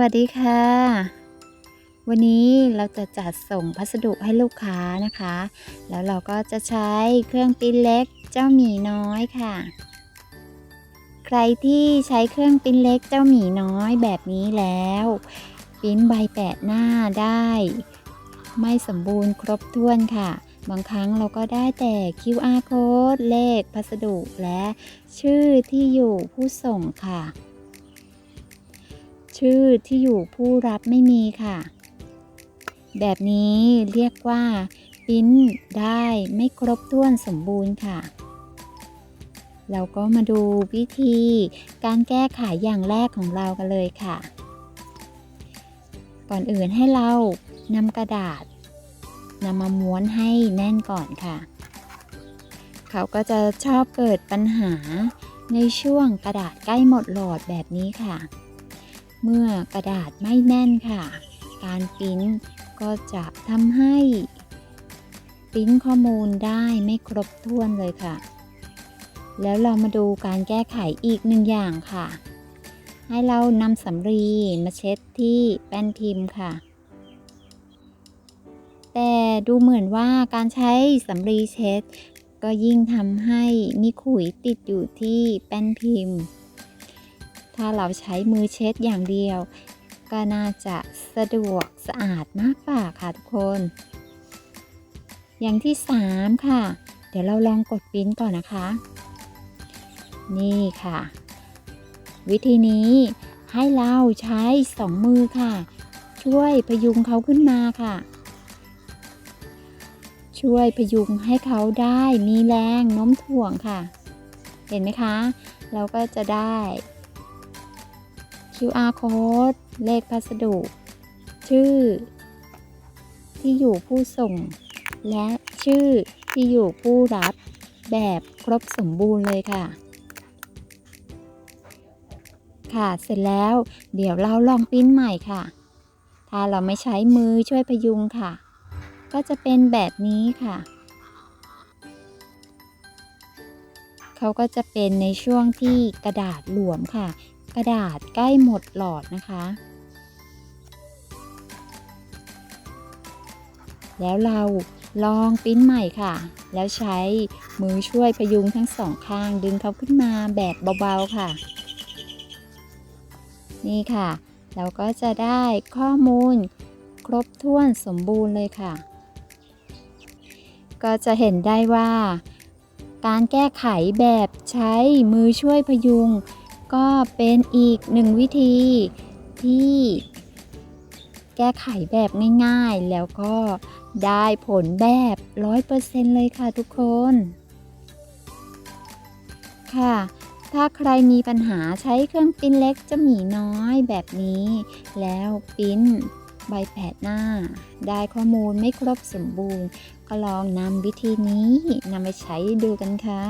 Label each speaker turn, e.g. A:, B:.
A: วัสดีค่ะ วันนี้เราจะจัดส่งพัสดุให้ลูกค้านะคะ แล้วเราก็จะใช้เครื่องปิ้นเล็กเจ้าหมีน้อยค่ะ ใครที่ใช้เครื่องปิ้นเล็กเจ้าหมีน้อยแบบนี้แล้ว ปิ้นใบแปะหน้าได้ ไม่สมบูรณ์ครบถ้วนค่ะ บางครั้งเราก็ได้แต่ QR code เลขพัสดุและชื่อที่อยู่ผู้ส่งค่ะ ชื่อที่อยู่ผู้รับไม่มีค่ะ แบบนี้เรียกว่าปิ้นได้ไม่ครบถ้วนสมบูรณ์ค่ะ เราก็มาดูวิธีการแก้ไขอย่างแรกของเรากันเลยค่ะ ก่อนอื่นให้เรานำกระดาษนำมาม้วนให้แน่นก่อนค่ะ เขาก็จะชอบเกิดปัญหาในช่วงกระดาษใกล้หมดหลอดแบบนี้ค่ะ เมื่อกระดาษไม่แน่นค่ะ การปริ้นก็จะทำให้ปริ้นข้อมูลได้ไม่ครบถ้วนเลยค่ะ แล้วเรามาดูการแก้ไขอีกหนึ่งอย่างค่ะ ให้เรานำสำลีมาเช็ดที่แป้นพิมพ์ค่ะ แต่ดูเหมือนว่าการใช้สำลีเช็ด ก็ยิ่งทำให้มีขุยติดอยู่ที่แป้นพิมพ์ ถ้าเราใช้มือเช็ดอย่างเดียว ก็น่าจะสะดวกสะอาดมากกว่าค่ะทุกคน อย่างที่ 3 ค่ะ เดี๋ยวเราลองกดปิ้นก่อนนะคะ นี่ค่ะ วิธีนี้ให้เราใช้สองมือค่ะ ช่วยพยุงเขาขึ้นมาค่ะ ช่วยพยุงให้เขาได้มีแรงโน้มถ่วงค่ะ เห็นไหมคะ เราก็จะได้ QR code เลขพัสดุ ชื่อ ที่อยู่ผู้ส่ง และชื่อที่อยู่ผู้รับแบบครบสมบูรณ์เลยค่ะ ค่ะเสร็จแล้วเดี๋ยวเราลองปริ้นใหม่ค่ะ ถ้าเราไม่ใช้มือช่วยพยุงค่ะ ก็จะเป็นแบบนี้ค่ะเขาก็จะเป็นในช่วงที่กระดาษหลวมค่ะ กระดาษใกล้หมดหลอดนะคะ แล้วเราลองปิ้นใหม่ค่ะ แล้วใช้มือช่วยพยุงทั้งสองข้างดึงเขาขึ้นมาแบบเบาๆค่ะ นี่ค่ะ เราก็จะได้ข้อมูลครบถ้วนสมบูรณ์เลยค่ะ ก็จะเห็นได้ว่า การแก้ไขแบบใช้มือช่วยพยุง ก็เป็นอีกหนึ่งวิธีที่แก้ไขแบบง่ายๆ แล้วก็ได้ผลแบบ100%เลยค่ะทุกคน ค่ะ ถ้าใครมีปัญหาใช้เครื่องปริ้นเล็กจะหมีน้อยแบบนี้ แล้วปริ้นใบแผดหน้า ได้ข้อมูลไม่ครบสมบูรณ์ ก็ลองนำวิธีนี้นำไปใช้ดูกันค่ะ